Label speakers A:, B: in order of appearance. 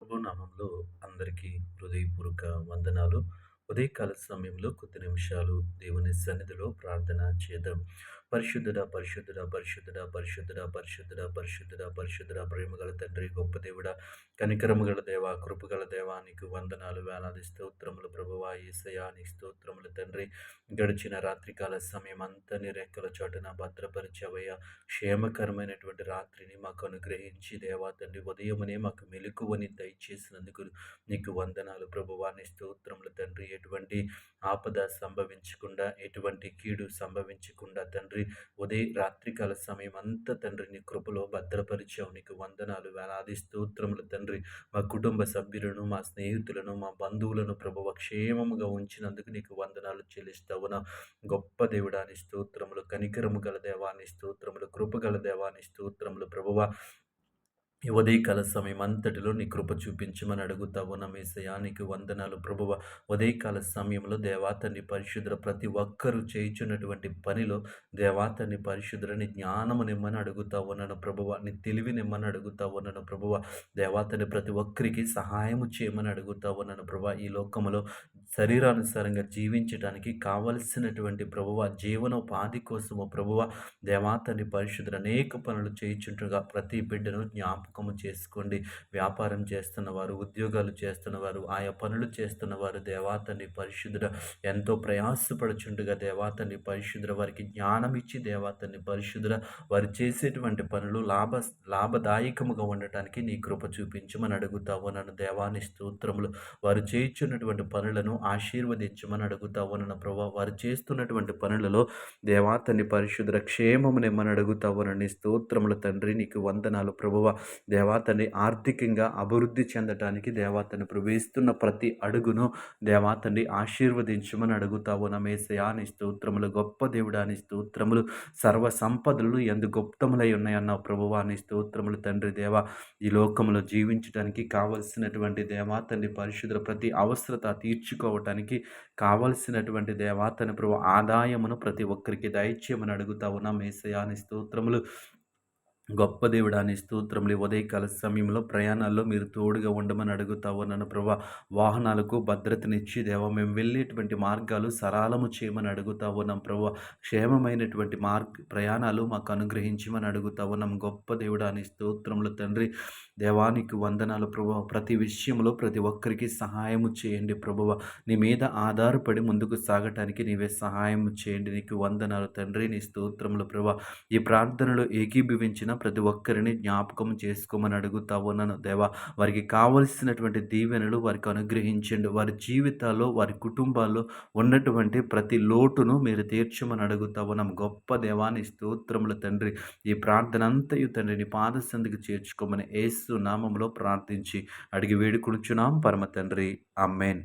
A: ప్రభునామంలో అందరికీ హృదయపూర్వక వందనాలు. ఉదయకాల సమయంలో కొద్ది నిమిషాలు దేవుని సన్నిధిలో ప్రార్థన చేద్దాం. పరిశుద్ధుడ పరిశుద్ధుడ పరిశుద్ధుడ పరిశుద్ధుడ పరిశుద్ధుడ పరిశుద్ధుడ పరిశుద్ధుడ. ప్రేమగల తండ్రి గొప్ప దేవుడ కనికరము గల దేవ కృపగల దేవా వందనాలు వేలాది స్తోత్రములు ప్రభువా ఏసయా స్తోత్రములు తండ్రి. గడిచిన రాత్రికాల సమయం అంతా నీ రెక్కల చాటున భద్రపరిచవయ్య. క్షేమకరమైనటువంటి రాత్రిని మాకు అనుగ్రహించి దేవా తండ్రి ఉదయమునే మాకు మెలకువని దయచేసినందుకు నీకు వందనాలు ప్రభువా నీ స్తోత్రములు తండ్రి. ఎటువంటి ఆపద సంభవించకుండా ఎటువంటి కీడు సంభవించకుండా తండ్రి ఉదయ రాత్రికాల సమయం అంతా తండ్రి నీ కృపలో భద్రపరిచావు. నీకు వందనాలు వేలాది స్తోత్రములు తండ్రి. మా కుటుంబ సభ్యులను మా స్నేహితులను మా బంధువులను ప్రభువ క్షేమముగా ఉంచినందుకు నీకు వందనాలు చెల్లిస్తావున. గొప్ప దేవుడాని స్తోత్రములు కనికరము గల దేవాని స్తోత్రములు కృపగల దేవాని స్తోత్రములు ప్రభువ. ఈ ఉదయకాల సమయం అంతటిలో నీ కృప చూపించమని అడుగుతావు నమేసయా నీకు వందనాలు ప్రభువ. ఉదయకాల సమయంలో దేవాతని పరిశుద్ర ప్రతి ఒక్కరూ చేయించున్నటువంటి పనిలో దేవాతని పరిశుద్రని జ్ఞానము నిమ్మని అడుగుతావు నన్ను ప్రభువ. నీ తెలివి నిమ్మని అడుగుతావు నన్ను ప్రభువ. దేవాతని ప్రతి ఒక్కరికి సహాయము చేయమని అడుగుతావు నన్ను ప్రభు ఈ లోకములో శరీరానుసారంగా జీవించడానికి కావలసినటువంటి ప్రభువ జీవనోపాధి కోసము ప్రభువ. దేవాతని పరిశుద్ర అనేక పనులు చేయించుంటుగా ప్రతి బిడ్డను జ్ఞాపకం జ్ఞాపకము చేసుకోండి. వ్యాపారం చేస్తున్న వారు ఉద్యోగాలు చేస్తున్న వారు ఆయా పనులు చేస్తున్న వారు దేవాతని పరిశుద్ధుడ ఎంతో ప్రయాసపడుచుండగా దేవాతని పరిశుద్ధుడ వారికి జ్ఞానం ఇచ్చి దేవాతని పరిశుద్ధుడ వారు చేసేటువంటి పనులు లాభ లాభదాయకముగా ఉండటానికి నీ కృప చూపించమని అడుగుతావు నన్ను దేవాని స్తోత్రములు. వారు చేయించున్నటువంటి పనులను ఆశీర్వదించమని అడుగుతావు నన్ను ప్రభా. వారు చేస్తున్నటువంటి పనులలో దేవాతని పరిశుద్ధ క్షేమమునేమని అడుగుతావు నన్ను. స్తోత్రములు తండ్రి నీకు వందనాలు ప్రభువ. దేవాతని ఆర్థికంగా అభివృద్ధి చెందటానికి దేవాతని ప్రవేశిస్తున్న ప్రతి అడుగును దేవాతని ఆశీర్వదించమని అడుగుతావు. నమేసయా నీ స్తోత్రములు గొప్ప దేవుడాని స్తోత్రములు సర్వ సంపదలు ఎందు గుప్తములై ఉన్నాయన్న ప్రభువాని స్తోత్రములు తండ్రి దేవ. ఈ లోకంలో జీవించడానికి కావలసినటువంటి దేవాతని పరిశుద్ధుల ప్రతి అవసరత తీర్చుకోవటానికి కావలసినటువంటి దేవాతని ప్రభు ఆదాయమును ప్రతి ఒక్కరికి దయచేయమని అడుగుతావు. నా మేసయాని స్తోత్రములు గొప్ప దేవుడాని స్తోత్రములు ఉదయకాల సమయంలో ప్రయాణాల్లో మీరు తోడుగా ఉండమని అడుగుతావు నన్ను ప్రభా. వాహనాలకు భద్రతనిచ్చి దేవ మేము వెళ్ళేటువంటి మార్గాలు సరళము చేయమని అడుగుతావు నమ్మ ప్రభా. క్షేమమైనటువంటి మార్గ ప్రయాణాలు మాకు అనుగ్రహించమని అడుగుతావు నమ్మ గొప్ప దేవుడాని స్తోత్రములు తండ్రి. దేవానికి వందనాలు ప్రభావ ప్రతి విషయంలో ప్రతి ఒక్కరికి సహాయము చేయండి ప్రభువ నీ మీద ఆధారపడి ముందుకు సాగటానికి నీవే సహాయం చేయండి. నీకు వందనాలు తండ్రి నీ స్తోత్రములు ప్రభా. ఈ ప్రార్థనలో ఏకీభవించిన ప్రతి ఒక్కరిని జ్ఞాపకం చేసుకోమని అడుగుతావు నన్ను. దేవా వారికి కావలసినటువంటి దీవెనలు వారికి అనుగ్రహించండి. వారి జీవితాల్లో వారి కుటుంబాల్లో ఉన్నటువంటి ప్రతి లోటును మీరు తీర్చమని అడుగుతావు. నమ్మ గొప్ప దేవాని స్తోత్రములు తండ్రి. ఈ ప్రార్థన అంతయు తండ్రిని పాదసందికి చేర్చుకోమని ఏసు నామంలో ప్రార్థించి అడిగి వేడుకునుచున్నాం. పరమ తండ్రి. అమ్మేన్